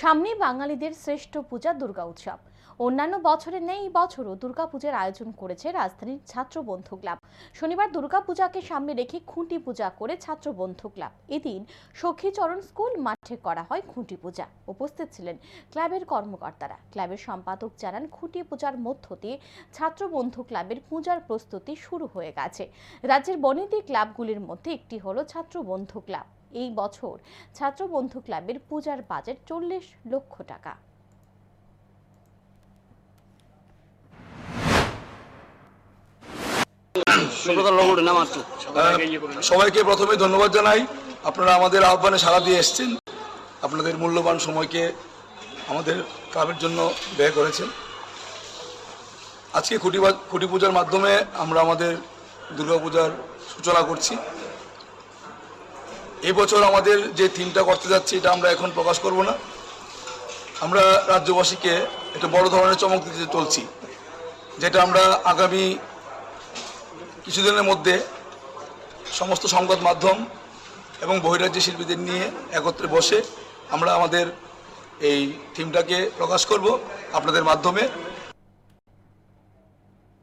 সামনে বাঙালিদের শ্রেষ্ঠ পূজা দুর্গা উৎসব। অন্যান্য বছরের নেই, এই বছরও দুর্গাপূজার আয়োজন করেছে রাজধানীর ছাত্র বন্ধু ক্লাব। শনিবার দুর্গাপূজাকে সামনে রেখে খুঁটি পূজা করে ছাত্র বন্ধু ক্লাব। এদিন সখীচরণ স্কুল মাঠে করা হয় খুঁটি পূজা। উপস্থিত ছিলেন ক্লাবের কর্মকর্তারা। ক্লাবের সম্পাদক জানান, খুঁটি পূজার মধ্য দিয়ে ছাত্র বন্ধু ক্লাবের পূজার প্রস্তুতি শুরু হয়ে গেছে। রাজ্যের বনেদি ক্লাবগুলির মধ্যে একটি হলো ছাত্র বন্ধু ক্লাব। এই বছর ছাত্র বন্ধু ক্লাবের পূজার বাজেট চল্লিশ লক্ষ টাকা। সবাইকে প্রথমে ধন্যবাদ জানাই। আপনারা আমাদের আহ্বানে সাড়া দিয়ে এসেছেন। আপনাদের মূল্যবান সময়কে আমাদের ক্লাবের জন্য ব্যয় করেছেন। আজকে খুঁটি খুঁটি পূজার মাধ্যমে আমরা আমাদের দুর্গাপূজার সূচনা করছি। এই বছর আমাদের যে থিমটা করতে যাচ্ছি, এটা আমরা এখন প্রকাশ করব না। আমরা রাজ্যবাসীকে একটা বড় ধরনের চমক দিতে চলছি, যেটা আমরা আগামী কিছুদিনের মধ্যে সমস্ত সংবাদ মাধ্যম এবং বহিরাজ্য শিল্পীদের নিয়ে একত্রে বসে আমরা আমাদের এই থিমটাকে প্রকাশ করব। আপনাদের মাধ্যমে